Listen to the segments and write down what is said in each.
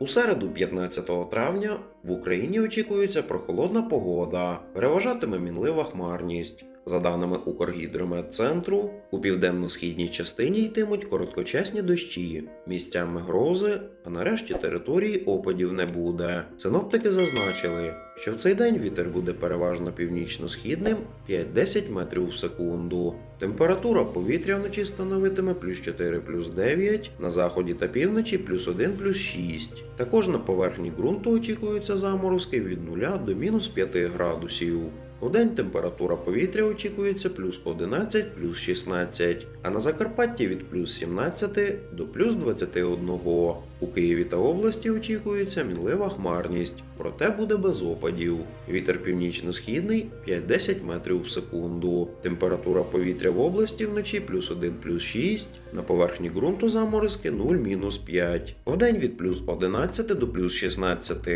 У середу, 15 травня, в Україні очікується прохолодна погода, переважатиме мінлива хмарність. За даними Укргідрометцентру, у південно-східній частині йтимуть короткочасні дощі, місцями грози, а нарешті території опадів не буде. Синоптики зазначили, що в цей день вітер буде переважно північно-східним 5-10 метрів в секунду. Температура повітря вночі становитиме плюс 4 плюс 9, на заході та півночі плюс 1 плюс 6. Також на поверхні ґрунту очікуються заморозки від 0 до мінус 5 градусів. У день температура повітря очікується плюс 11 плюс 16, а на Закарпатті від плюс 17 до плюс 21. У Києві та області очікується мінлива хмарність, проте буде без опадів. Вітер північно-східний 5-10 метрів в секунду. Температура повітря в області вночі плюс 1 плюс 6, на поверхні ґрунту заморозки 0 мінус 5. Вдень від плюс 11 до плюс 16.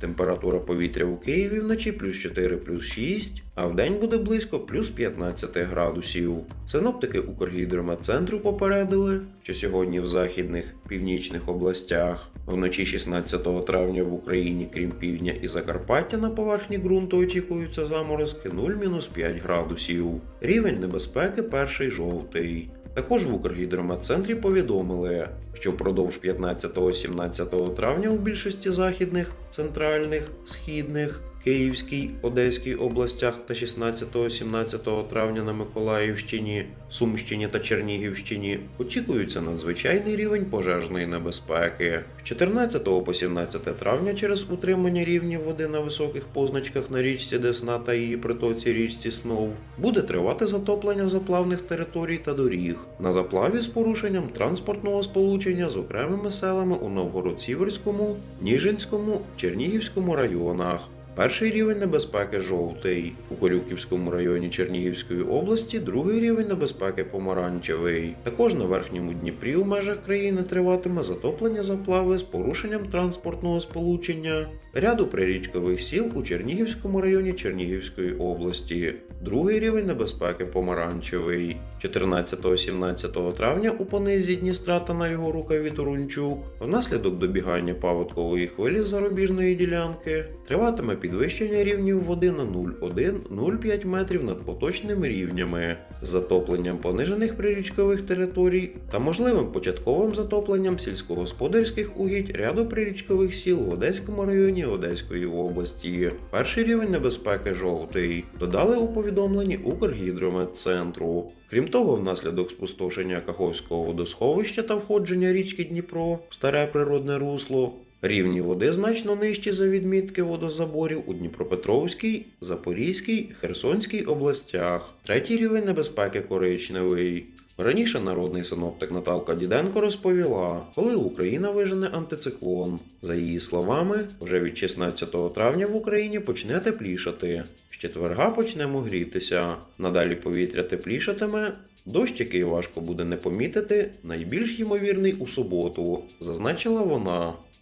Температура повітря у Києві вночі плюс 4 плюс 6, а вдень буде близько плюс 15 градусів. Синоптики Укргідрометцентру попередили, що сьогодні в західних північних областях вночі 16 травня в Україні, крім півдня і Закарпаття, на поверхні ґрунту очікуються заморозки 0-5 градусів. Рівень небезпеки перший жовтий. Також в Укргідрометцентрі повідомили, що впродовж 15-17 травня у більшості західних, центральних, східних, Київській, Одеській областях та 16-17 травня на Миколаївщині, Сумщині та Чернігівщині очікується надзвичайний рівень пожежної небезпеки. З 14 по 17 травня через утримання рівнів води на високих позначках на річці Десна та її притоці річці Снов буде тривати затоплення заплавних територій та доріг на заплаві з порушенням транспортного сполучення з окремими селами у Новгород-Сіверському, Ніжинському, Чернігівському районах. Перший рівень небезпеки жовтий. У Корюківському районі Чернігівської області другий рівень небезпеки помаранчевий. Також на верхньому Дніпрі у межах країни триватиме затоплення заплави з порушенням транспортного сполучення ряду прирічкових сіл у Чернігівському районі Чернігівської області. Другий рівень небезпеки помаранчевий. 14-17 травня у понизі Дністра та на його рукаві Турунчук внаслідок добігання паводкової хвилі з зарубіжної ділянки триватиме підвищення рівнів води на 0,1-0,5 метрів над поточними рівнями затопленням понижених прирічкових територій та можливим початковим затопленням сільськогосподарських угідь ряду прирічкових сіл в Одеському районі Одеської області. Перший рівень небезпеки жовтий. Додали у повідомленні Укргідрометцентру. Крім того, внаслідок спустошення Каховського водосховища та входження річки Дніпро в старе природне русло. Рівні води значно нижчі за відмітки водозаборів у Дніпропетровській, Запорізькій, Херсонській областях. Третій рівень небезпеки коричневий. Раніше народний синоптик Наталка Діденко розповіла, коли Україна вижене антициклон. За її словами, вже від 16 травня в Україні почне теплішати. З четверга почнемо грітися. Надалі повітря теплішатиме. Дощ, який важко буде не помітити, найбільш ймовірний у суботу, зазначила вона.